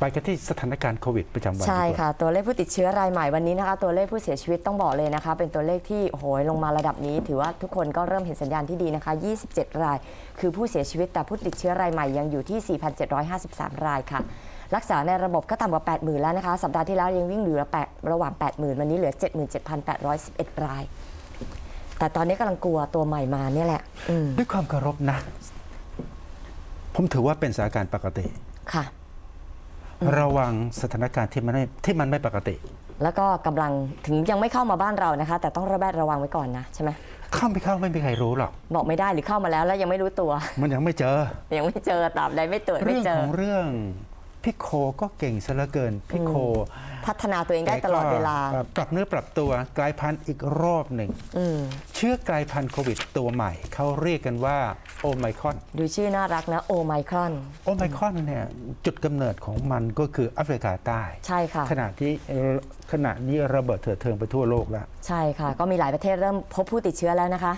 ไปกันที่สถานการณ์โควิดประจำวันใช่ดีกว่าค่ะ ตัวเลขผู้ติดเชื้อรายใหม่วันนี้นะคะ ตัวเลขผู้เสียชีวิตต้องบอกเลยนะคะ เป็นตัวเลขที่โอ้โหลงมาระดับนี้ ถือว่าทุกคนก็เริ่มเห็นสัญญาณที่ดีนะคะ 27 ราย คือผู้เสียชีวิตแต่ผู้ติดเชื้อรายใหม่ยังอยู่ที่ 4,753 รายค่ะ รักษาในระบบก็ต่ำกว่า 80,000 แล้วนะคะ สัปดาห์ที่แล้วยังวิ่งอยู่ระแปดระหว่าง 80,000 วันนี้เหลือ 77,811 ราย แต่ตอนนี้กำลังกลัวตัวใหม่มาเนี่ยแหละอืมด้วยความเคารพนะ ผมถือว่าเป็นสถานการณ์ปกติค่ะ ระวังสถานการณ์ที่มันไม่ที่มันไม่ปกติ แล้วก็กำลังถึงยังไม่เข้ามาบ้านเรานะคะ แต่ต้องระแวดระวังไว้ก่อนนะใช่ไหมเข้าไม่เข้าไม่มีใครรู้หรอก บอกไม่ได้หรือเข้ามาแล้วแล้วยังไม่รู้ตัว มันยังไม่เจอ ยังไม่เจอตราบใดไม่ตรวจไม่เรื่องเจขอองเรื่อง พี่โคก็เก่งซะเหลือเกินพี่โคพัฒนาตัวเองได้ตลอดเวลาแกก็ปรับเนื้อปรับตัวกลายพันธุ์อีกรอบหนึ่งอืมเชื้อกลายพันธุ์โควิดตัวใหม่ เขาเรียกกันว่าโอไมครอน ดูชื่อน่ารักนะโอไมครอนโอไมครอนเนี่ยจุดกำเนิดของมันก็คือแอฟริกาใต้ ใช่ค่ะขณะที่เอ่อขณะนี้ระเบิดเถิดเทิงไปทั่วโลกแล้ว ใช่ค่ะ ก็มีหลายประเทศเริ่มพบผู้ติดเชื้อแล้วนะคะ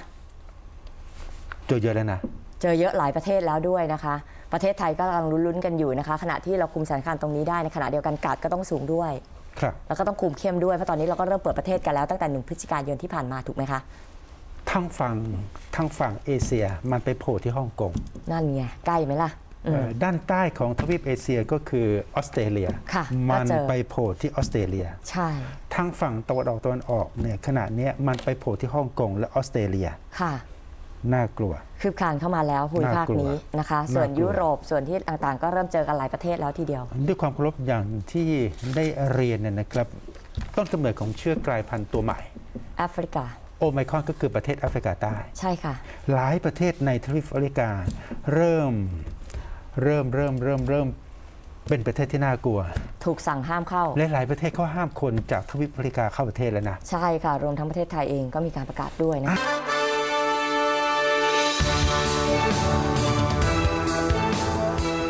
เจอเยอะแล้วนะ เจอเยอะหลายประเทศแล้วด้วยนะคะ ประเทศไทยก็กำลังลุ้นๆกันอยู่นะคะ ขณะที่เราคุมสถานการณ์ตรงนี้ได้ในขณะเดียวกันกาดก็ต้องสูงด้วย ครับแล้วก็ต้องคุมเข้มด้วยเพราะตอนนี้เราก็เริ่มเปิดประเทศกันแล้วตั้งแต่หนึ่งพฤศจิกายนที่ผ่านมาถูกไหมคะทางฝั่งทางฝั่งเอเชียมันไปโผล่ที่ฮ่องกงนั่นไงใกล้ไหมล่ะอืม เอ่อด้านใต้ของทวีปเอเชียก็คือออสเตรเลีย ค่ะมันก็เจอ ไปโผล่ที่ออสเตรเลีย ใช่ทางฝั่งตะวันออกตะวันออกเนี่ยขณะเนี้ยมันไปโผล่ที่ฮ่องกงและออสเตรเลีย ค่ะ น่ากลัว คืบคลานเข้ามาแล้วภูมิภาคน่ากลัวนี้นะคะ ส่วนน่ากลัวยุโรปส่วนที่ต่างๆ ก็เริ่มเจอกันหลายประเทศแล้วทีเดียว ด้วยความเคารพอย่างที่ได้เรียนเนี่ยนะครับ ต้นกำเนิดของเชื้อกลายพันธุ์ตัวใหม่แอฟริกาโอไมครอนก็คือประเทศแอฟริกาใต้ใช่ค่ะ หลายประเทศในทวีปแอฟริกา เริ่มเริ่มเริ่มเริ่มเริ่มเป็นประเทศที่น่ากลัว ถูกสั่งห้ามเข้าและหลายประเทศเขาห้ามคนจากทวีปแอฟริกาเข้าประเทศแล้วนะ ใช่ค่ะ รวมทั้งประเทศไทยเองก็มีการประกาศด้วยนะ